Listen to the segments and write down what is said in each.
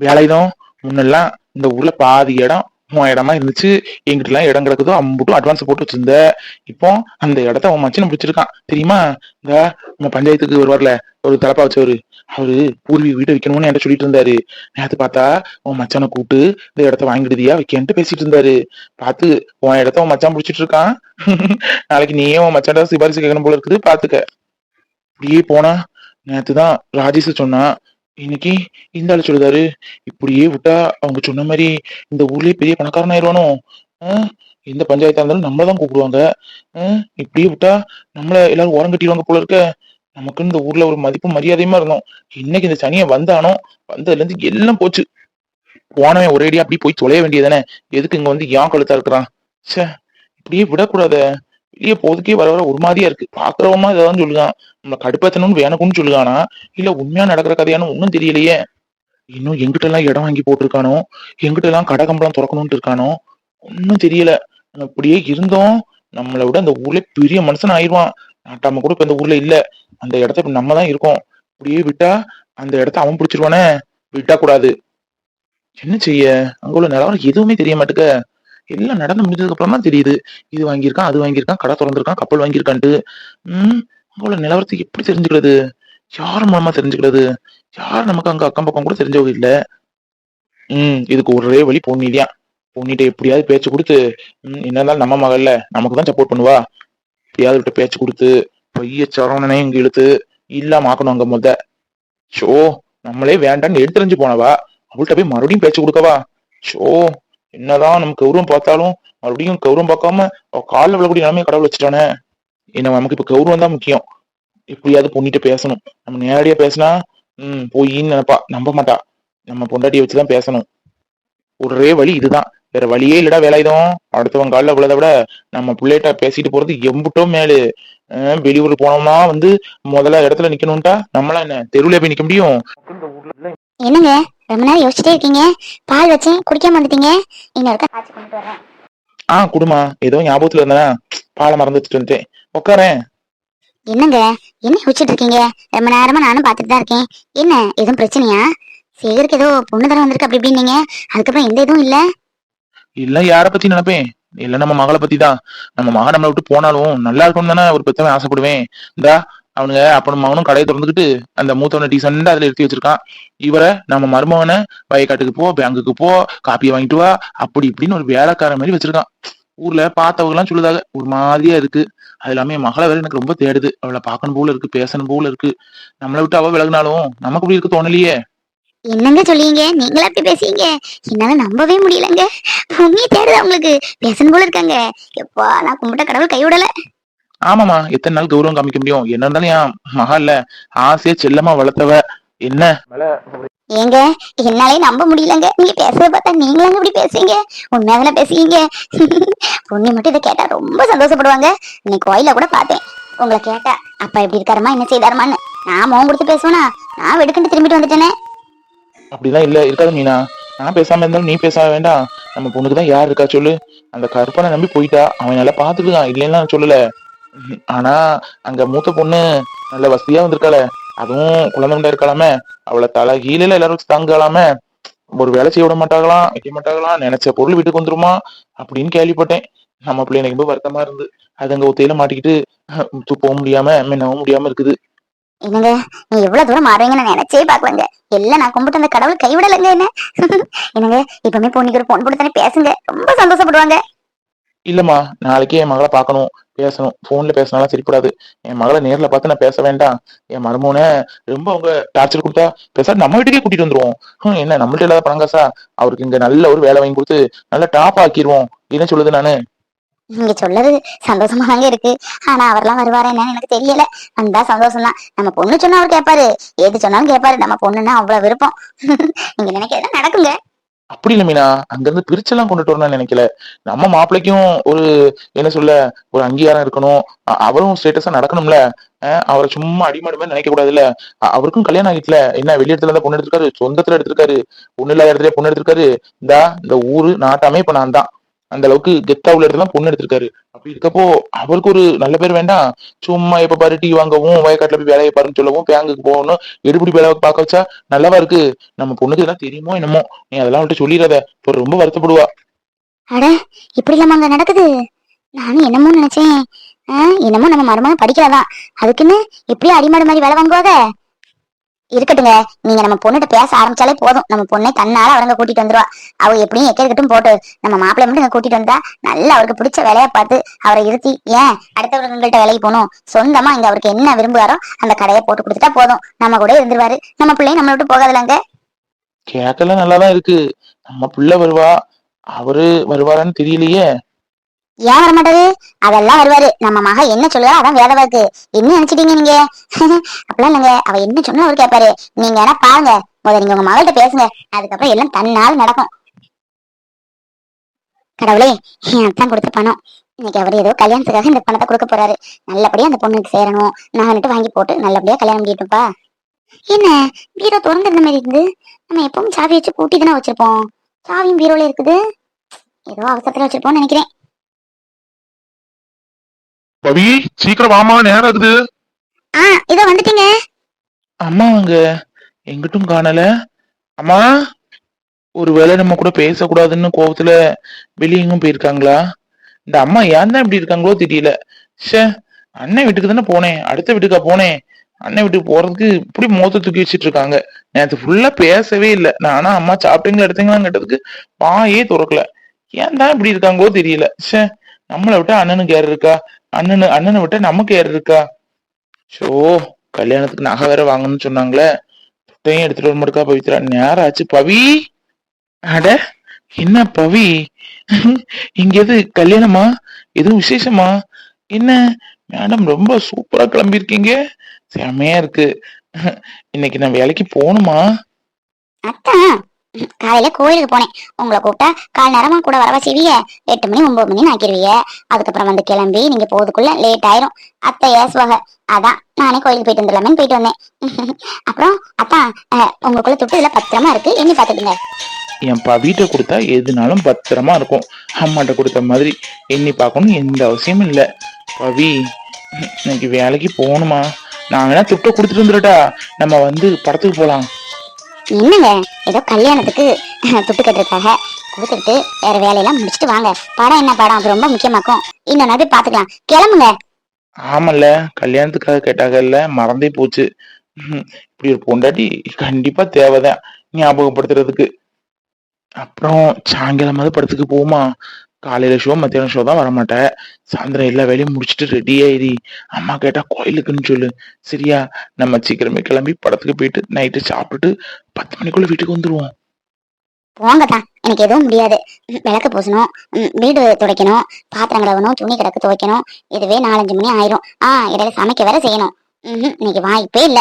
வேலைதான். முன்னெல்லாம் இந்த ஊர்ல பாதி இடம் உன் இடமா இருந்துச்சு. எங்கிட்ட எல்லாம் இடம் கிடக்குதோ அம்புட்டும் அட்வான்ஸ் போட்டு வச்சிருந்த. இப்போ அந்த இடத்த உன் மச்சனை பிடிச்சிருக்கான். தெரியுமா? இந்த நம்ம பஞ்சாயத்துக்கு வருவார்ல ஒரு தலப்பா வச்சவரு. அவரு பூர்வீக வீட்டை வைக்கணும்னு என்கிட்ட சொல்லிட்டு இருந்தாரு. நேற்று பார்த்தா உன் மச்சானை கூப்பிட்டு இந்த இடத்த வாங்கிடுதியா வைக்கன்ட்டு பேசிட்டு இருந்தாரு. பார்த்து உன் இடத்த உன் மச்சான் பிடிச்சிட்டு இருக்கான். நாளைக்கு நீயே உன் மச்சான்டா சிபாரிசு கேட்கணும் போல இருக்குது பாத்துக்க இப்படியே போனா நேற்று தான் ராஜேஷ் சொன்னான் இன்னைக்கு இந்த ஆள் சொல்லுதாரு இப்படியே விட்டா அவங்க சொன்ன மாதிரி இந்த ஊர்லயே பெரிய பணக்காரன் ஆயிடுவானோ எந்த பஞ்சாயத்தா இருந்தாலும் நம்மள தான் கூப்பிடுவாங்க. இப்படியே விட்டா நம்மள எல்லாரும் உரம் கட்டிடுவாங்க போல இருக்க. நமக்கு இந்த ஊர்ல ஒரு மதிப்பு மரியாதையுமா இருந்தோம். இன்னைக்கு இந்த சனியை வந்தானோ வந்ததுல இருந்து எல்லாம் போச்சு. போனவன் ஒரேடியா அப்படி போய் தொலைய வேண்டியதானே எதுக்கு இங்க வந்து ஏன் கழுத்தா இருக்கிறான்? ச்சே இப்படியே விடக்கூடாதே. இல்லையே போதுக்கே வர வர ஒரு மாதிரியா இருக்கு. பாக்குறவமா இதான் சொல்லுகான் நம்ம கடுப்பத்தணும்னு வேணுக்கும்னு சொல்லுகானா இல்ல உண்மையா நடக்கிற கதையானு ஒன்னும் தெரியலையே. இன்னும் எங்கிட்ட எல்லாம் இடம் வாங்கி போட்டிருக்கானோ? எங்கிட்ட எல்லாம் கடை கம்பளம் திறக்கணும்னு இருக்கானோ? ஒன்னும் தெரியல. நம்ம இப்படியே இருந்தோம். நம்மளை விட அந்த ஊர்ல பெரிய மனுஷன் ஆயிடுவான். நாட்டாம கூட இப்ப இந்த ஊர்ல இல்ல. அந்த இடத்த இப்ப நம்ம தான் இருக்கோம். இப்படியே விட்டா அந்த இடத்த அவன் பிடிச்சிருவானே? விட்டா கூடாது. என்ன செய்ய? அங்க உள்ள நிலவரம் எதுவுமே தெரிய மாட்டேங்க எல்லாம் நடந்து முடிஞ்சதுக்கு அப்புறம் தான் தெரியுது. இது வாங்கியிருக்கான் அது வாங்கியிருக்கான் கடை திறந்திருக்கான் கப்பல் வாங்கியிருக்கான்ட்டு. உம் அவங்களோட உள்ள நிலவரத்தை எப்படி தெரிஞ்சுக்கிறது? யார் மூலமா தெரிஞ்சுக்கிறது? யார் நமக்கு அங்க அக்கம் பக்கம் கூட தெரிஞ்சவங்க இல்லை. ம் இதுக்கு ஒரே வழி பொன்னிலியா. பொன்னிட்ட எப்படியாவது பேச்சு கொடுத்து ம், என்ன இருந்தாலும் நம்ம மகள்ல நமக்கு தான் சப்போர்ட் பண்ணுவா. எப்படியாவது விட்ட பேச்சு கொடுத்து பைய சரவணனையும் இங்க இழுத்து இல்லாம ஆக்கணும் அங்க முத. ஷோ நம்மளே வேண்டான்னு எடுத்துரிஞ்சு போனவா? அவள்கிட்ட போய் மறுபடியும் பேச்சு கொடுக்கவா? ஷோ என்னதான் நம்ம கௌரவம் பார்த்தாலும் மறுபடியும் கௌரவம் பார்க்காம காலில் விழக்கூடிய நிலைமையை கடவுள் வச்சுட்டானே. என்ன நமக்கு இப்ப கௌரவம் தான் முக்கியம். எப்படியாவது பொண்ணிட்ட பேசணும். நம்ம நேரடியா பேசினா ம் போயின்னு நினைப்பா. நம்ப மாட்டா. நம்ம பொண்டாட்டியை வச்சுதான் பேசணும். ஒரே வழி இதுதான். வேற வழியே இல்லடா வேலாயுதம். அடுத்தவன் காலில் விழதை விட நம்ம பிள்ளைகிட்ட பேசிட்டு போறது எம்புட்டோ மேலு. அஹ் வெளியூர் போனோம்னா வந்து முதல்ல இடத்துல நிக்கணும்ட்டா நம்மளாம் என்ன தெருவுல போய் நிக்க முடியும்? என்னங்க? ரொம்ப நேரம் யோசிச்சுட்டே இருக்கீங்க. பால் வச்சேன். குடிக்காம வந்துட்டீங்க. இன்னும் இருக்க காய்ச்சி கொண்டு வரேன். ஆ குடுமா. ஏதோ ஞாபகத்துல இருந்தேனா பாலை மறந்து வச்சுட்டு உட்காரேன் என்னங்க? என்ன யோசிச்சுட்டு இருக்கீங்க? ரொம்ப நேரமா நானும் பார்த்துட்டு தான் இருக்கேன். என்ன? எதுவும் பிரச்சனையா? சேகருக்கு ஏதோ பொண்ணு தரம் வந்திருக்கு அப்படி இப்படின்னீங்க. அதுக்கப்புறம் எந்த இதுவும் இல்ல. இல்ல யார பத்தி நினைப்பேன்? இல்ல நம்ம மகளை பத்தி தான் நம்ம மகன் நம்மளை விட்டு போனாலும் நல்லா இருக்கும்னு தானே ஒரு பெத்தவன் ஆசைப்படுவேன். இந்தா அவனுங்க அப்பனும் மகனும் கடையை திறந்துக்கிட்டு அந்த மூத்தவனை டீசெண்டா அதுல எடுத்து வச்சிருக்கான். இவரை நம்ம மருமகனை வயக்காட்டுக்கு போ பேங்குக்கு போ காப்பியை வாங்கிட்டு வா அப்படி இப்படின்னு ஒரு வேலைக்கார மாதிரி வச்சிருக்கான். ஊர்ல பார்த்தவங்க எல்லாம் சொல்லுதாக ஒரு மாதிரியா இருக்கு. அது எல்லாமே என் மகளை வேற எனக்கு ரொம்ப தேடுது. அவளை பார்க்கணும் போல இருக்கு பேசணும் போல இருக்கு. நம்மளை விட்டு அவ விலகினாலும் நமக்கு இப்படி இருக்க தோணலையே. என்னங்க சொல்லிங்க? நீங்களா அப்படி பேசுறீங்க. என்னால நம்பவே முடியலங்க. பொண்ணிய தேடுது அவங்களுக்கு. பேசணும் போல இருக்காங்க. எப்பா நான் கும்பிட்ட கடவுள் கைவிடல. ஆமாமா எத்தனை நாள் கௌரவம் காமிக்க முடியும்? என்ன இருந்தாலும் என் மகா இல்ல. ஆசையா செல்லமா வளர்த்தவ. என்ன? ஏங்க என்னாலே நம்ப முடியலங்க. நீங்க பேசுறத பார்த்தா நீங்களாங்க இப்படி பேசுறீங்க. உண்மையாதானே பேசுறீங்க? பொண்ணு மட்டும் இதை கேட்டா ரொம்ப சந்தோஷப்படுவாங்க. இன்னைக்கு கோயில கூட பார்த்தேன். உங்களை கேட்டா அப்பா எப்படி இருக்காருமா என்ன செய்தாருமான்னு? நான் முகம் கொடுத்து பேசுவேனா? நான் வெடுக்கண்டு திரும்பிட்டு வந்துட்டேனே. அப்படிலாம் இல்ல. இருக்காது மீனா. நான் பேசாம இருந்தாலும் நீ பேச வேண்டாம் நம்ம பொண்ணுக்கு தான் யார் இருக்கா சொல்லு. அந்த கருப்பனை நம்பி போயிட்டா. அவன் நல்லா பாத்துக்குதான் இல்லைன்னா சொல்லல. ஆனா அங்க மூத்த பொண்ணு நல்ல வசதியா வந்திருக்காளே. அதுவும் குழந்தை இருக்கலாமே அவளை தலை கீழே எல்லாரும் தாங்கலாமே ஒரு வேலை செய்ய விட மாட்டாங்களாம் வைக்க மாட்டாங்களாம் நினைச்ச பொருள் வீட்டுக்கு வந்துருமா அப்படின்னு கேள்விப்பட்டேன். நம்ம பிள்ளை எனக்கு ரொம்ப வருத்தமா இருந்து அது அங்க ஒத்தையில மாட்டிக்கிட்டு போக முடியாம மின்னவும் முடியாம இருக்குது. என்னங்க நீ எவ்வளவு தூரம் மாறுவீங்கன்னு நான் நினைச்சே பாக்கலங்க எல்லாம் நான் கும்பிட்டு அந்த கடவுள் கைவிடலைங்க என்ன? என்னங்க இப்பவுமே பொண்ணுக்கு ஒரு பொண்ணு கொடுத்தானே பேசுங்க. ரொம்ப சந்தோஷப்படுவாங்க. இல்லம்மா நாளைக்கே என் மகளை பார்க்கணும். பேசணும். ஃபோனில் பேசினாலும் சரிப்படாது என் மகளை நேர்ல பார்த்து நான் பேச வேண்டாம். என் மருமகனை ரொம்ப அவங்க டார்ச்சர் கொடுத்தா பேசா நம்ம வீட்டுக்கே கூட்டிட்டு வந்துருவோம். ஹம், என்ன நம்மள்ட்ட இல்லாத பணம் காசா? அவருக்கு இங்க நல்ல ஒரு வேலை வாங்கி கொடுத்து நல்ல டாப் ஆக்கிடுவோம் என்ன சொல்லுது நானு? நீங்க சொல்றது சந்தோஷமா தாங்க இருக்கு. ஆனா அவர்லாம் வருவாரா என்னன்னு எனக்கு தெரியல. வந்தா சந்தோஷம் தான் நம்ம பொண்ணு சொன்னா அவர் கேட்பாரு ஏது சொன்னாலும் கேட்பாரு நம்ம பொண்ணுன்னா அவ்வளவு விருப்பம். நீங்க நினைக்கிறதா நடக்குங்க. அப்படி இல்ல மீனா. அங்கிருந்து பிரிச்செல்லாம் கொண்டுட்டு வரணும்னு நினைக்கல. நம்ம மாப்பிள்ளைக்கும் ஒரு என்ன சொல்ல ஒரு அங்கீகாரம் இருக்கணும். அவரும் ஸ்டேட்டஸா நடக்கணும்ல. அவரை சும்மா அடிமாடி மாதிரி நினைக்க கூடாதுல்ல. அவருக்கும் கல்யாணம் ஆகிட்டுல. என்ன வெளியிடத்துல இருந்தா பொண்ணு எடுத்திருக்காரு சொந்தத்துல எடுத்திருக்காரு பொண்ணு இல்லாத இடத்துல பொண்ணு எடுத்திருக்காரு. இந்தா இந்த ஊரு நாட்டாமே இப்ப நான் தான். அந்த அளவுக்கு கெத்தா உள்ள இடத்துல பொண்ணு எடுத்திருக்காரு. அப்படி இருக்கப்போ அவருக்கு ஒரு நல்ல பேர் வேண்டாம். சும்மா எப்ப பாரு டீ வாங்கவும் வயக்காட்டுல போய் வேலையை பாருன்னு சொல்லவும் பேங்குக்கு போகணும் எடுபடி வேலை பார்க்க வச்சா நல்லாவா இருக்கு? நம்ம பொண்ணுக்கு இதெல்லாம் தெரியுமோ என்னமோ? நீ அதெல்லாம் விட்டு சொல்லிடாத. இப்போ ரொம்ப வருத்தப்படுவா. அட இப்படி இல்லாம அங்க நடக்குது? நானும் என்னமோ நினைச்சேன். என்னமோ நம்ம மருமகன் படிக்கிறதான் அதுக்குன்னு எப்படியும் அடிமாடு மாதிரி வேலை வாங்குவாங்க? இருக்கட்டுங்க. நீங்க நம்ம பொண்ணுகிட்ட பேச ஆரம்பிச்சாலே போதும். நம்ம பொண்ணை தன்னால அவங்க கூட்டிட்டு வந்துருவா. அவ எப்படியும் எக்க போட்டு நம்ம மாப்பிள்ளை மட்டும் இங்க கூட்டிட்டு வந்தா நல்லா அவருக்கு பிடிச்ச வேலையை பார்த்து அவரை இருத்தி ஏன் அடுத்தவங்கள்ட்ட வேலைக்கு போகணும்? சொந்தமா இங்க அவருக்கு என்ன விரும்புவாரோ அந்த கடையை போட்டு கொடுத்துட்டா போதும். நம்ம கூட இருந்துருவாரு. நம்ம பிள்ளையும் நம்மளை விட்டு போகாதுலங்க. கேட்கலாம் நல்லாதான் இருக்கு. நம்ம புள்ள வருவா. அவரு வருவாரான்னு தெரியலையே. ஏன் வர மாட்டாரு அதெல்லாம் வருவாரு. நம்ம மக என்ன சொல்லுவா அதான் வேலை வாக்கு என்ன நினைச்சிட்டீங்க நீங்க? அப்படிலாம் இல்லைங்க. அவ என்ன சொன்னா அவர் கேட்பாரு. நீங்க வேணா பாருங்க. முதல்ல நீங்க உங்க மகள்கிட்ட பேசுங்க. அதுக்கப்புறம் எல்லாம் தன்னால் நடக்கும். கடவுளே என் அத்தான் கொடுத்த பணம். இன்னைக்கு அவர் ஏதோ கல்யாணத்துக்காக இந்த பணத்தை கொடுக்க போறாரு. நல்லபடியா அந்த பொண்ணுக்கு சேரணும். நான் வந்துட்டு வாங்கி போட்டு நல்லபடியா கல்யாணம் பண்ணிட்டுப்பா. என்ன? பீரோ திறந்துருந்த மாதிரி இருந்து நம்ம எப்பவும் சாவி வச்சு பூட்டி தானே வச்சிருப்போம். சாவியும் பீரோல இருக்குது. ஏதோ அவசரத்துல வச்சிருப்போம்னு நினைக்கிறேன். பவி சீக்கிரம் வாமா நேரம் இருக்குது ஆ இதோ வந்துட்டீங்க. அம்மா அங்க எங்கிட்டும் காணல. அம்மா ஒருவேளை நம்ம கூட பேசக்கூடாதுன்னு கோவத்துல வெளிய எங்கும் போயிருக்காங்களா? இந்த அம்மா ஏன் தான் இப்படி இருக்காங்களோ தெரியல. ஷே அண்ணன் வீட்டுக்கு தானே போனேன் அடுத்த வீட்டுக்கா போனேன். அண்ணன் வீட்டுக்கு போறதுக்கு இப்படி மோத்த தூக்கி வச்சிட்டு இருக்காங்க. நேற்று ஃபுல்லா பேசவே இல்லை. நானா அம்மா சாப்பிட்டீங்களா எடுத்தீங்களான்னு கேட்டதுக்கு வாயே திறக்கல. ஏன் தான் இப்படி இருக்காங்களோ தெரியல. ஷே நம்மளை விட்டா அண்ணனுக்கு யார் இருக்கா? அண்ணனு அண்ணனை விட்டா நமக்கு யார் இருக்கா? ஷோ கல்யாணத்துக்கு நகை வேற வாங்கணும்னு சொன்னாங்களே. துட்டையும் எடுத்துட்டு வர மாட்டேக்கா பவித்ரா. நேரம் ஆச்சு பவி. அட என்ன பவி? இங்க எது கல்யாணமா? எதுவும் விசேஷமா? என்ன? மேடம் ரொம்ப சூப்பரா கிளம்பியிருக்கீங்க. செமையா இருக்கு. இன்னைக்கு நான் வேலைக்கு போகணுமா? அத்தான் காலையில கோயிலுக்கு போனேன். உங்களை கூப்பிட்டா கால் நேரமா கூட வரவா செய்விய எட்டு மணி ஒன்பது மணி ஆக்கிடுவீங்க அதுக்கப்புறம் வந்து கிளம்பி நீங்க போதுக்குள்ள லேட் ஆயிரும். அத்தை ஏசுவாங்க அதான் நானே கோயிலுக்கு போயிட்டு வந்துடலாமே போயிட்டு வந்தேன். அப்புறம் அத்தான் உங்களுக்குள்ள துட்டு இதுல பத்திரமா இருக்கு. எண்ணி பாத்துக்கங்க என் வீட்டை கொடுத்தா எதுனாலும் பத்திரமா இருக்கும். அம்மாட்ட கொடுத்த மாதிரி எண்ணி பார்க்கணும் எந்த அவசியமும் இல்லை. பவி இன்னைக்கு வேலைக்கு போகணுமா? நான் வேணா துட்டை கொடுத்துட்டு வந்துடட்டா. நம்ம வந்து படத்துக்கு போகலாம். என்னங்க? ஏதோ கல்யாணத்துக்கு துட்டு கட்டுறதுக்காக கொடுத்துட்டு வேற வேலையெல்லாம் முடிச்சுட்டு வாங்க. படம் என்ன படம்? அது ரொம்ப முக்கியமாக்கும். இன்னொன்னு போய் பாத்துக்கலாம். கிளம்புங்க. ஆமல்ல. கல்யாணத்துக்காக கேட்டாங்கல்ல மறந்தே போச்சு. இப்படி ஒரு பொண்டாட்டி கண்டிப்பா தேவைதான். ஞாபகப்படுத்துறதுக்கு. அப்புறம் சாயங்காலமாவது படத்துக்கு போமா காலையில ஷோ மத்தியானம் ஷோ தான் வரமாட்டேன். சாயந்தரம் எல்லா வேலையும் முடிச்சுட்டு ரெடி ஆயிரி. அம்மா கேட்டா கோயிலுக்குன்னு சொல்லு. சரியா? நம்ம சீக்கிரமே கிளம்பி படத்துக்கு போயிட்டு நைட்டு சாப்பிட்டுட்டு பத்து மணிக்குள்ள வீட்டுக்கு வந்துருவோம். போங்க தான் எனக்கு எதுவும் முடியாது. விளக்கு பூசணும் வீடு துடைக்கணும் பாத்திரம் கழுவணும் துணி கிடக்கு துவைக்கணும். இதுவே நாலஞ்சு மணி ஆயிரும். ஆ இடையில சமைக்க வேற செய்யணும். இன்னைக்கு வாய்ப்பே இல்ல.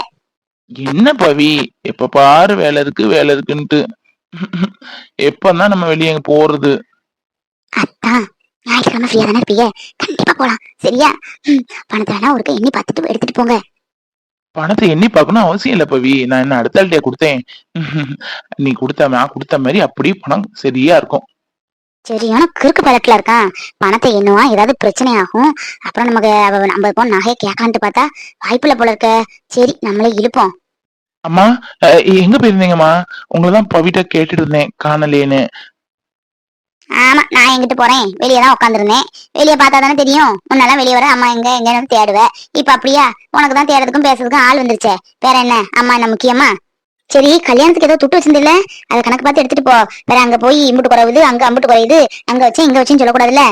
என்ன பவி? எப்ப பாரு வேலை இருக்கு வேலை இருக்குன்ட்டு. எப்பதான் நம்ம வெளியே போறது? அத்தான் ஞாயிற்றுக்கிழமை ஃப்ரீயா தானே இருப்பீங்க கண்டிப்பா போலாம். சரியா? பணத்தை ஒருக்க எண்ணி பார்த்துட்டு எடுத்துட்டு போங்க. பணத்தை எண்ணி பார்க்கணும் அவசியம் இல்ல பவி. நான் என்ன அடுத்த ஆள்கிட்டயா கொடுத்தேன். நீ கொடுத்த நான் கொடுத்த மாதிரி அப்படியே பணம் சரியா இருக்கும். சரியான கிறுக்கு பழக்கல இருக்கான் பணத்தை எண்ணுவா? ஏதாவது பிரச்சனை ஆகும்? அப்புறம் நமக்கு அவ நம்ம இப்போ நகையை கேட்கான்ட்டு பார்த்தா வாய்ப்புல போல இருக்க. சரி நம்மளே இழுப்போம். அம்மா எங்க போயிருந்தீங்கம்மா? உங்களை தான் பவிட்ட கேட்டுட்டு இருந்தேன் காணலேன்னு. ஆமா நான் எங்கிட்டு போறேன்? வெளியே தான் உட்காந்துருந்தேன் வெளியே பார்த்தா தானே தெரியும். முன்னெல்லாம் வெளியே வர அம்மா எங்க எங்கன்னு தேடுவேன் இப்ப அப்படியா? உனக்கு தான் தேடுறதுக்கும் பேசுறதுக்கும் ஆள் வந்துருச்சே. வேற என்ன? அம்மா என்ன முக்கியமா? சரி கல்யாணத்துக்கு ஏதோ துட்டு வச்சிருந்தில்ல? அதை கணக்கு பார்த்து எடுத்துட்டு போ. வேற அங்க போய் இம்புட்டு குறையுது அங்க அம்புட்டு குறையுது. அங்க வச்சு இங்க வச்சுன்னு சொல்லக்கூடாதுல்ல?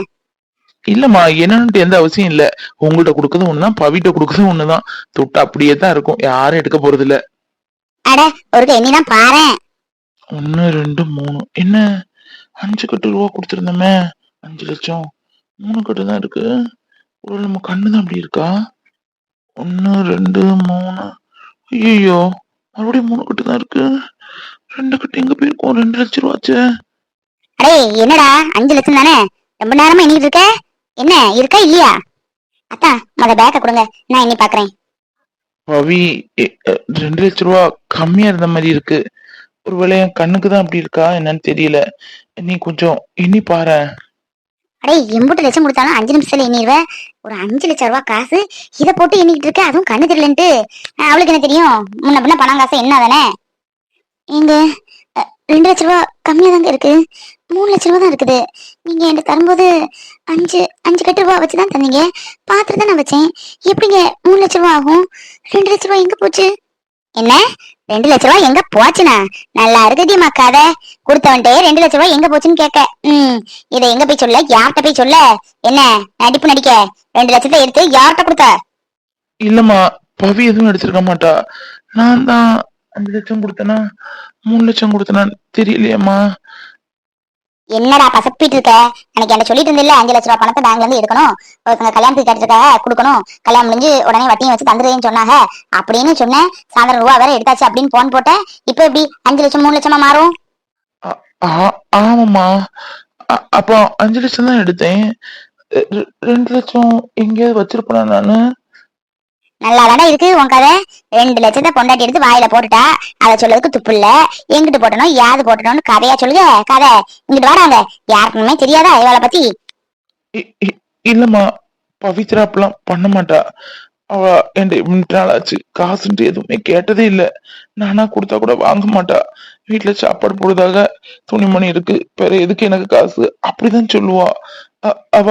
இல்லம்மா என்னன்ட்டு எந்த அவசியம் இல்ல. உங்கள்ட்ட கொடுக்கறது ஒண்ணுதான் பவிட்ட கொடுக்கறது ஒண்ணுதான். துட்டு அப்படியே தான் இருக்கும். யாரும் எடுக்க போறது இல்ல அட ஒரு எண்ணி தான் பாரேன் ஒன்னு ரெண்டு மூணு. என்ன? அஞ்சு கட்டு ரூபா கொடுத்துருந்தோமே. அஞ்சு லட்சம். மூணு கட்டு தான் இருக்கு. ஒரு நம்ம கண்ணு தான் அப்படி இருக்கா? ஒன்னு ரெண்டு மூணு. ஐயோ மறுபடியும் மூணு கட்டு தான் இருக்கு. ரெண்டு கட்டு எங்க போயிருக்கோம்? ரெண்டு லட்சம் ரூபாச்சு. அடே என்னடா? அஞ்சு லட்சம் தானே? ரொம்ப நேரமா எண்ணிட்டு இருக்க? என்ன இருக்கா இல்லையா? அத்தா மொத பேக்க கொடுங்க. நான் எண்ணி பாக்குறேன். பவி அ, ரெண்டு லட்ச ரூபா கம்மியா இருந்த மாதிரி இருக்கு. ஒருவேளை என் கண்ணுக்கு தான் அப்படி இருக்கா? என்னன்னு தெரியல. நீ கொஞ்சம் எண்ணி பாரு. அடே எம்பூட்டு லட்சம் கொடுத்தாலும் அஞ்சு நிமிஷத்துல எண்ணிடுவ ஒரு அஞ்சு லட்சம் ரூபாய் காசு இதை போட்டு எண்ணிக்கிட்டு இருக்க அதுவும் கண்ணு தெரியலன்ட்டு. அவளுக்கு என்ன தெரியும்? முன்ன பின்ன பணம் காசு என்ன தானே? எங்க அஹ், ரெண்டு லட்ச ரூபா கம்மியா தாங்க இருக்கு. மூணு லட்ச ரூபா தான் இருக்குது. நீங்க என்கிட்ட தரும்போது அஞ்சு அஞ்சு கட்டு ரூபா வச்சு தான் தந்தீங்க. பாத்துட்டு தான் நான் வச்சேன். எப்படிங்க மூணு லட்ச ரூபா ஆகும்? ரெண்டு லட்ச ரூபா எங்க போச்சு? என்ன? ரெண்டு லட்ச ரூபாய் எங்க போச்சுனா நல்லா இருக்குதிமா கதை. கொடுத்தவன்ட்டே ரெண்டு லட்ச ரூபாய் எங்க போச்சுன்னு கேட்க. ம் இதை எங்க போய் சொல்ல? யார்கிட்ட போய் சொல்ல? என்ன நடிப்பு நடிக்க? ரெண்டு லட்சத்தை எடுத்து யார்கிட்ட கொடுத்த? இல்லம்மா பவி எதுவும் எடுத்திருக்க மாட்டா. நான் தான் அஞ்சு லட்சம் கொடுத்தனா? மூணு லட்சம் கொடுத்தனா தெரியலையேம்மா. என்னடா பசப்பிட்டு இருக்க எனக்கு என்ன சொல்லிட்டு இருந்தில்ல அஞ்சு லட்ச ரூபா பணத்தை பேங்க்ல இருந்து எடுக்கணும். ஒருத்தங்க கல்யாணத்துக்கு கேட்டிருக்காங்க கொடுக்கணும். கல்யாணம் முடிஞ்சு உடனே வட்டியும் வச்சு தந்துருன்னு சொன்னாங்க. அப்படின்னு சொன்னேன். சாயந்தரம் ரூபா வேற எடுத்தாச்சு அப்படின்னு போன் போட்டேன். இப்போ எப்படி? அஞ்சு லட்சம் மூணு லட்சமா மாறும்? ஆ- ஆமாம்மா. அப்போ அஞ்சு லட்சம் தான் எடுத்தேன். ரெண்டு லட்சம் எங்கேயாவது வச்சிருப்பேன் நானு? நல்லா தானே இருக்கு உன் கதை? ரெண்டு லட்சத்தை பொண்டாட்டி எடுத்து வாயில போட்டுட்டா அதை சொல்லதுக்கு துப்பு இல்ல. எங்கிட்டு போட்டணும்? யாது போட்டணும்னு கதையா சொல்லுங்க கதை. இங்கிட்டு வராங்க யாருக்குமே தெரியாதா இவளை பத்தி? இல்லம்மா பவித்ரா அப்பெல்லாம் பண்ண மாட்டா. அவ என்கிட்ட இவ்வளவு நாள் ஆச்சு காசுன்ட்டு எதுவுமே கேட்டதே இல்ல. நானா கொடுத்தா கூட வாங்க மாட்டா. வீட்டுல சாப்பாடு போடுறதாக துணிமணி இருக்கு. வேற எதுக்கு எனக்கு காசு? அப்படிதான் சொல்லுவா. அவ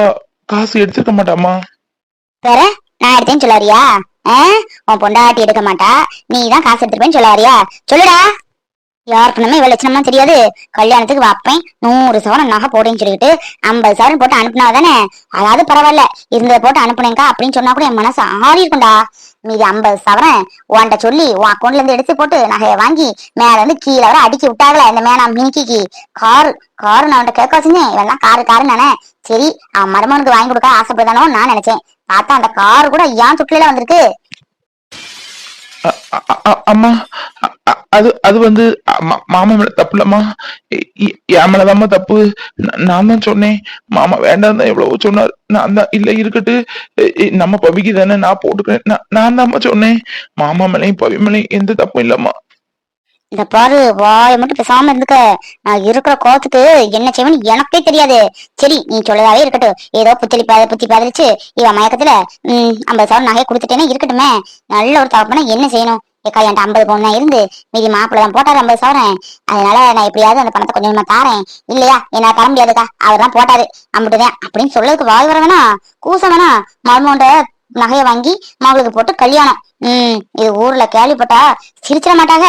காசு எடுத்துக்க மாட்டாமா வேற நான் எடுத்தேன்னு சொல்ல வரியா ஆ? உன் பொண்டாட்டி எடுக்க மாட்டா. நீ தான் காசு எடுத்துருப்பேன்னு சொல்ல வரியா? சொல்லுடா. யாருக்குனுமே இவ்வளவு லட்சணமா தெரியாது. கல்யாணத்துக்கு வைப்பேன். நூறு சவரம் நகை போடுன்னு சொல்லிட்டு ஐம்பது சவரம் போட்டு அனுப்புனா தானே அதாவது பரவாயில்ல. இருந்ததை போட்டு அனுப்புனேங்கா அப்படின்னு சொன்னா கூட என் மனசு ஆறி இருக்கும்டா. மீதி ஐம்பது சவரன் உன்கிட்ட சொல்லி உன் அக்கௌண்ட்ல இருந்து எடுத்து போட்டு நகையை வாங்கி மேல இருந்து கீழே வர அடிக்கி விட்டாங்களே இந்த மேனா மினிக்கிக்கு. காரு காரு நான் அவன்கிட்ட கேட்க வச்சிருந்தேன். இவெல்லாம் காரு காரு நானே சரி அவன் மருமனுக்கு வாங்கி கொடுக்க ஆசைப்படுதானோ நான் நினைச்சேன். பார்த்தா அந்த கார் கூட ஏன் சுற்றுல வந்திருக்கு. அம்மா அது அது வந்து மாமா மேல தப்பு இல்லம்மா என் மேலதாம்மா தப்பு. நான் தான் சொன்னேன். மாமா வேண்டாம் தான் எவ்வளவோ சொன்னார். நான் தான் இல்ல இருக்கட்டு. நம்ம பவிக்கு தானே நான் போட்டுக்கிறேன். நான் தான் அம்மா சொன்னேன். மாமா மேலையும் பவி மேலையும் எந்த தப்பும் இல்லம்மா. இந்த பாரு வாய மட்டும் பேசாம இருந்துக்க. நான் இருக்கிற கோத்துக்கு என்ன செய்வேன்னு எனக்கே தெரியாது. சரி நீ சொல்லதாவே இருக்கட்டும். ஏதோ புத்தளி பாத புத்தி பாதிச்சு இவன் மயக்கத்துல உம் ஐம்பது சவரம் நகையை கொடுத்துட்டேனே இருக்கட்டுமே. நல்ல ஒரு தகப்பனா என்ன செய்யணும்? ஏக்கா என்கிட்ட ஐம்பது பவுன் தான் இருந்து. மீதி மாப்பிள்ள தான் போட்டாரு ஐம்பது சவரன். அதனால நான் எப்படியாவது அந்த பணத்தை கொஞ்சம் கொஞ்சமா தாரேன். இல்லையா? என்ன தர முடியாதுக்கா. அவர் தான் போட்டாரு. அம்பிட்டுதான். அப்படின்னு சொல்லதுக்கு வாய் வர வேணா கூச வேணா மருமோண்ட நகையை வாங்கி மகளுக்கு போட்டு கல்யாணம். உம் இது ஊர்ல கேள்விப்பட்டா சிரிச்சிட மாட்டாங்க.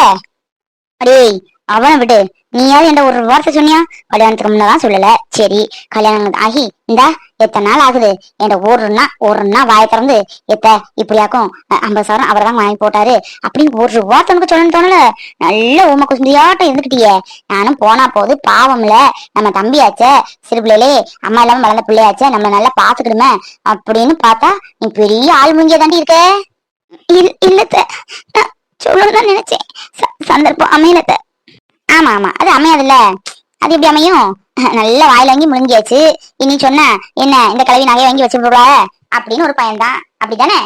அடேய் அவனை விடு. நீயாவது என்ற ஒரு வார்த்தை சொன்னியா? கல்யாணத்துக்கு முன்னதான் சொல்லல. சரி கல்யாணம் ஆகி இந்தா எத்தனை நாள் ஆகுது? என்ற ஒரு நாள் ஒரு நாள் வாய திறந்து எத்த இப்படியாக்கும் ஐம்பது சவரம் அவர் தான் வாங்கி போட்டாரு. அப்படின்னு ஒரு வார்த்தை உனக்கு சொல்லணும்னு தோணல? நல்ல ஊம குசுந்தியாட்டம் இருந்துக்கிட்டியே நானும் போனா போது பாவம்ல. நம்ம தம்பியாச்சே சிறு பிள்ளையிலே அம்மா இல்லாம வளர்ந்த பிள்ளையாச்சே நம்ம நல்லா பாத்துக்கிடுமே அப்படின்னு பார்த்தா நீ பெரிய ஆள் முடிஞ்ச தாண்டி இருக்க இல்ல இல்லத்த சொல்லணும்னு நினைச்சேன் சந்தர்ப்பம் அமையலத்த ஆமா ஆமா அது அமையாதுல்ல. அது எப்படி அமையும்? நல்ல வாயில வாங்கி முழுங்கியாச்சு. இனி சொன்ன என்ன இந்த கலவி நகையை வாங்கி வச்சுடுவா அப்படின்னு ஒரு பையன்தான் அப்படிதானே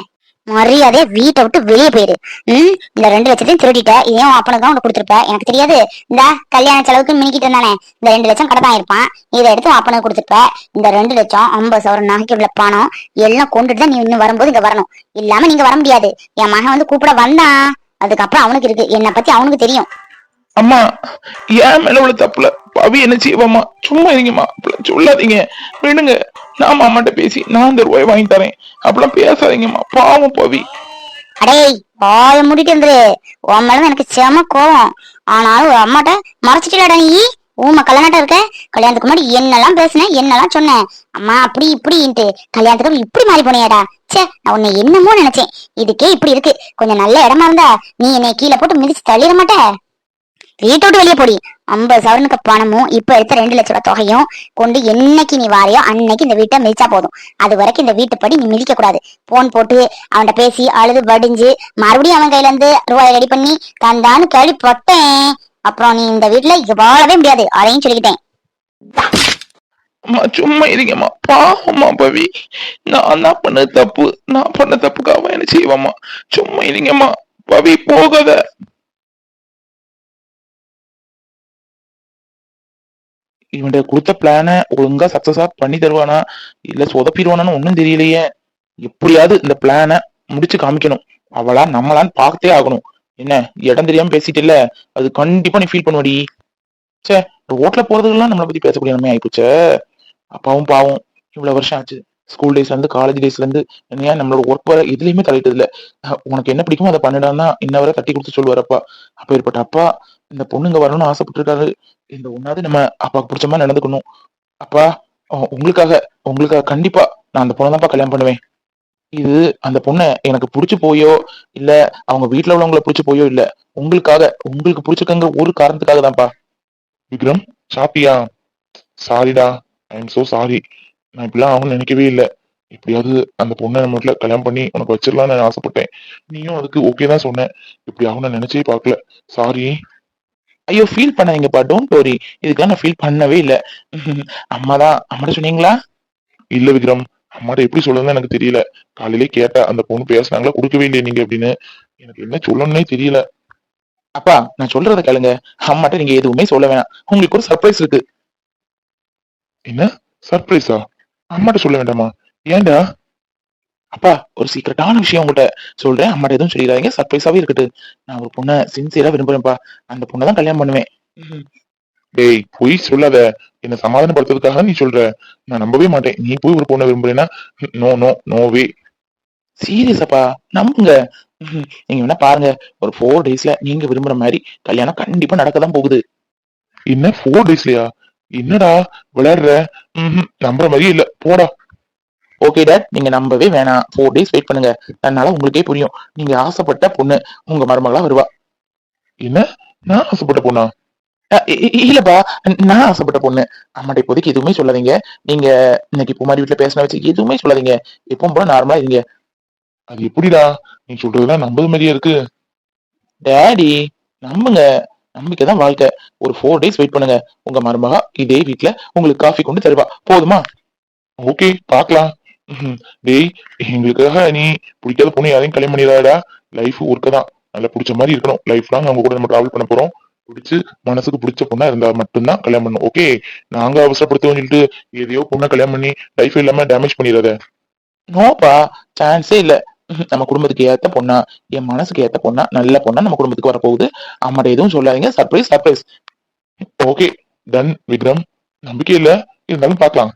மரியாதையா வீட்டை விட்டு வெளியே போயிரு ம் இந்த ரெண்டு லட்சத்தையும் திருடிட்ட இதையும் அப்பனுக்கு தான் உனக்கு கொடுத்துருப்ப. எனக்கு தெரியாது. இந்த கல்யாண செலவுக்கு மினிக்கிட்டு இருந்தானே. இந்த ரெண்டு லட்சம் கடை தான் இருப்பான். இதை எடுத்து அப்பனுக்கு கொடுத்துருப்ப. இந்த ரெண்டு லட்சம் ஐம்பது சவரம் நகைக்கு உள்ள பணம் எல்லாம் கொண்டுட்டு தான் நீ இன்னும் வரும்போது இங்க வரணும். இல்லாம நீங்க வர முடியாது. என் மகன் வந்து கூப்பிட வந்தான். அதுக்கப்புறம் அவனுக்கு இருக்கு. என்னை பத்தி அவனுக்கு தெரியும். அம்மா ஏன் மேல உள்ள தப்புல? பவி என்ன செய்வாம்மா? சும்மா இருங்கம்மா. அப்படிலாம் சொல்லாதீங்க. விடுங்க. நான் மாமாட்ட பேசி நான் இந்த ரூபாய் வாங்கி தரேன். அப்படிலாம் பேசாதீங்கம்மா. பாவம் பவி. அடேய் வாய மூடிட்டு இருந்துரு. உன் மேல எனக்கு செம கோவம். ஆனாலும் அம்மாட்ட மறைச்சிட்டா நீ. ஊமா கல்யாணம் இருக்க? கல்யாணத்துக்கு முன்னாடி என்னெல்லாம் பேசினேன் என்னெல்லாம் சொன்னேன் அம்மா அப்படி இப்படின்ட்டு. கல்யாணத்துக்கு இப்படி மாறி போனியாடா. சே நான் உன்னை என்னமோ நினைச்சேன். இதுக்கே இப்படி இருக்கு. கொஞ்சம் நல்ல இடமா இருந்தா நீ என்னை கீழே போட்டு மிதிச்சு தள்ளிட மாட்ட. வீட்டை விட்டு வெளியே போடி. ஐம்பது சவரனுக்கு பணமும் இப்ப எடுத்த ரெண்டு லட்ச ரூபாய் தொகையும் கொண்டு என்னைக்கு நீ வாரியோ அன்னைக்கு இந்த வீட்டை மிதிச்சா போதும். அது வரைக்கும் இந்த வீட்டுப்படி நீ மிதிக்க கூடாது. போன் போட்டு அவன்கிட்ட பேசி அழுது வடிஞ்சு மறுபடியும் அவன் கையில இருந்து ரூபாய் ரெடி பண்ணி தந்தான்னு கேள்விப்பட்டேன். அப்புறம் நீ இந்த வீட்டுல இங்க வாழவே முடியாது. அதையும் சொல்லிக்கிட்டேன். சும்மா இருங்கம்மா. பாவம்மா பவி. நான் தான் பண்ண தப்பு? நான் பண்ண தப்புக்காக அவன் என்ன செய்வாம்மா? சும்மா இருங்கம்மா. பவி போகாத. இவன்ட கொடுத்த பிளான ஒழுங்கா சக்சஸா பண்ணி தருவானா? இல்ல சொதப்பிடுவானான்னு ஒண்ணும் தெரியலையே. எப்படியாவது இந்த பிளான முடிச்சு காமிக்கணும். அவளா நம்மளான்னு பார்த்தே ஆகணும். என்ன இடம் தெரியாம பேசிட்டு இல்ல அது கண்டிப்பா நீ ஃபீல் பண்ணுவடி. ச்சே ரோட்ல போறதுக்கெல்லாம் நம்மளை பத்தி பேசக்கூடிய நம்ம ஆயிப்போச்சே. அப்பாவும் பாவம் இவ்வளவு வருஷம் ஆச்சு. ஸ்கூல் டேஸ்ல இருந்து காலேஜ் டேஸ்ல இருந்து என்னையா நம்மளோட ஒர்க் வர எதுலயுமே தலையிட்டது இல்ல. உனக்கு என்ன பிடிக்குமோ அதை பண்ணிடான்னா இன்ன வரை தட்டி கொடுத்து சொல்லுவாரப்பா. அப்ப ஏற்பட்ட அப்பா இந்த பொண்ணுங்க வரணும்னு ஆசைப்பட்டிருக்காரு. இந்த ஒன்னாவது நம்ம அப்பாவுக்கு பிடிச்ச மாதிரி நடந்துக்கணும். அப்பா உங்களுக்காக உங்களுக்காக கண்டிப்பா நான் அந்த பொண்ணை தான்ப்பா கல்யாணம் பண்ணுவேன். இது அந்த பொண்ணை எனக்கு பிடிச்சு போயோ இல்ல அவங்க வீட்டுல உள்ளவங்களை பிடிச்சு போயோ இல்ல உங்களுக்காக உங்களுக்கு பிடிச்சிருக்கங்க ஒரு காரணத்துக்காக தான்ப்பா விக்ரம் சாப்பிட்டியா? சாரிடா ஐ எம் சோ சாரி நான் இப்படிலாம் அவங்க நினைக்கவே இல்லை. எப்படியாவது அந்த பொண்ணை நம்ம வீட்டுல கல்யாணம் பண்ணி உனக்கு வச்சிடலாம்னு நான் ஆசைப்பட்டேன். நீயும் அதுக்கு ஓகே தான் சொன்ன. இப்படி ஆகும் நினைச்சே பார்க்கல. சாரி ஐயோ ஃபீல் பண்ணாதீங்கப்பா. டோன்ட் வரி இதுக்கெல்லாம் நான் ஃபீல் பண்ணவே இல்லை. அம்மா தான் அம்மாட்ட சொன்னீங்களா? இல்ல விக்ரம். அம்மாட்ட எப்படி சொல்லணும்னு எனக்கு தெரியல. காலையிலே கேட்டா அந்த பொண்ணு பேசுனாங்களா? கொடுக்கவே இல்லையே நீங்க அப்படின்னு. எனக்கு என்ன சொல்லணும்னே தெரியல. அப்பா நான் சொல்றத கேளுங்க. அம்மாட்ட நீங்க எதுவுமே சொல்ல வேணாம். உங்களுக்கு ஒரு சர்ப்ரைஸ் இருக்கு. என்ன? சர்ப்ரைஸா அம்மாட்ட சொல்ல வேண்டாமா? ஏண்டா அப்பா ஒரு சீக்கிரட்டான விஷயம் உங்கள்கிட்ட சொல்றேன். அம்மாட்ட எதுவும் சொல்லிடாதீங்க. சர்ப்ரைஸாவே இருக்கட்டு நான் ஒரு பொண்ணை சின்சியரா விரும்புறேன்ப்பா. அந்த பொண்ணை தான் கல்யாணம் பண்ணுவேன். டேய் பொய் சொல்லாத. என்ன சமாதானப்படுத்துறதுக்காக நீ சொல்ற. நான் நம்பவே மாட்டேன். நீ போய் ஒரு பொண்ணை விரும்புறேன்னா no no no way serious அப்பா நம்புங்க. நீங்க வேணா பாருங்க. ஒரு ஃபோர் டேஸ்ல நீங்க விரும்புற மாதிரி கல்யாணம் கண்டிப்பா நடக்க தான் போகுது. என்ன ஃபோர் டேஸ்லயா என்னடா விளையாடுற? ம்ஹும். நம்புற மாதிரியே இல்ல. போடா. ஓகே டேட் நீங்க நம்பவே வேணாம். ஃபோர் டேஸ் வெயிட் பண்ணுங்க. அதனால உங்களுக்கே புரியும். நீங்க ஆசைப்பட்ட பொண்ணு உங்க மருமகளா வருவா. என்ன? நான் ஆசைப்பட்ட பொண்ணா? இல்லப்பா. நான் ஆசைப்பட்ட பொண்ணு. அம்மாட்ட இப்போதைக்கு எதுவுமே சொல்லாதீங்க. நீங்க இன்னைக்கு குமாரி வீட்டுல பேசின வச்சு எதுவுமே சொல்லாதீங்க. எப்பவும் போல நார்மலா இருங்க. அது எப்படிடா? நீ சொல்றதெல்லாம் நம்பது மாதிரியா இருக்கு? டேடி நம்புங்க. நம்பிக்கை தான் வாழ்க்கை. ஒரு ஃபோர் டேஸ் வெயிட் பண்ணுங்க. உங்க மருமகா இதே வீட்ல உங்களுக்கு காஃபி கொண்டு தருவா. போதுமா? ஓகே பார்க்கலாம். ம்ஹும். டேய் எங்களுக்காக நீ பிடிக்காத பொண்ணு யாரையும் கல்யாணம் பண்ணிடாதடா. லைஃப் ஒர்க்க தான். நல்லா பிடிச்ச மாதிரி இருக்கணும். லைஃப் லாங் அவங்க கூட நம்ம டிராவல் பண்ண போறோம். பிடிச்சு மனசுக்கு பிடிச்ச பொண்ணா இருந்தா மட்டும்தான் கல்யாணம் பண்ணும் ஓகே நாங்க அவசரப்படுத்தவும் சொல்லிட்டு எதையோ பொண்ணை கல்யாணம் பண்ணி லைஃப் இல்லாம டேமேஜ் பண்ணிடாத நோப்பா சான்ஸே இல்ல. நம்ம குடும்பத்துக்கு ஏத்த பொண்ணா என் மனசுக்கு ஏத்த பொண்ணா நல்ல பொண்ணா நம்ம குடும்பத்துக்கு வரப்போகுது. அம்மாட்ட எதுவும் சொல்லாதீங்க. Surprise surprise okay done Vikram நம்பிக்கை இல்ல. இருந்தாலும் பார்க்கலாம்.